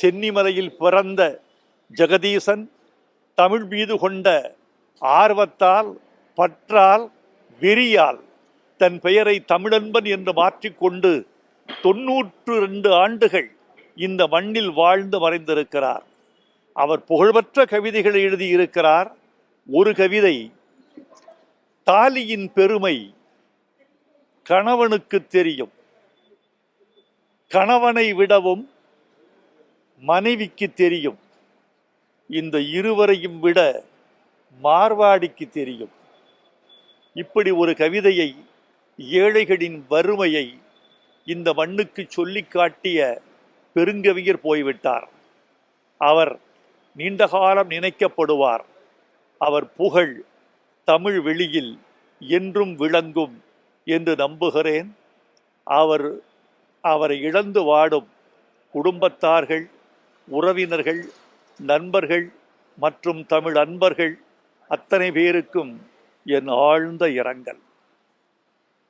சென்னிமலையில் பிறந்த ஜெகதீசன் தமிழ் மீது கொண்ட ஆர்வத்தால் பற்றால் வெறியால் தன் பெயரை தமிழன்பன் என்று மாற்றிக்கொண்டு தொன்னூற்று ரெண்டு ஆண்டுகள் இந்த மண்ணில் வாழ்ந்து மறைந்திருக்கிறார். அவர் புகழ்பெற்ற கவிதைகளை எழுதியிருக்கிறார். ஒரு கவிதை தாலியின் பெருமை கணவனுக்கு தெரியும். கணவனை விடவும் மனைவிக்கு தெரியும். இந்த இருவரையும் விட மார்வாடிக்கு தெரியும். இப்படி ஒரு கவிதையை ஏழைகளின் வறுமையை இந்த மண்ணுக்கு சொல்லி காட்டிய பெருங்கவியர் போய்விட்டார். அவர் நீண்ட காலம் நினைக்கப்படுவார். அவர் புகழ் தமிழ் வெளியில் என்றும் விளங்கும் என்று நம்புகிறேன். அவர் அவரை இழந்து வாடும் குடும்பத்தார்கள் உறவினர்கள் நண்பர்கள் மற்றும் தமிழ் அன்பர்கள் அத்தனை பேருக்கும் என் ஆழ்ந்த இரங்கல்.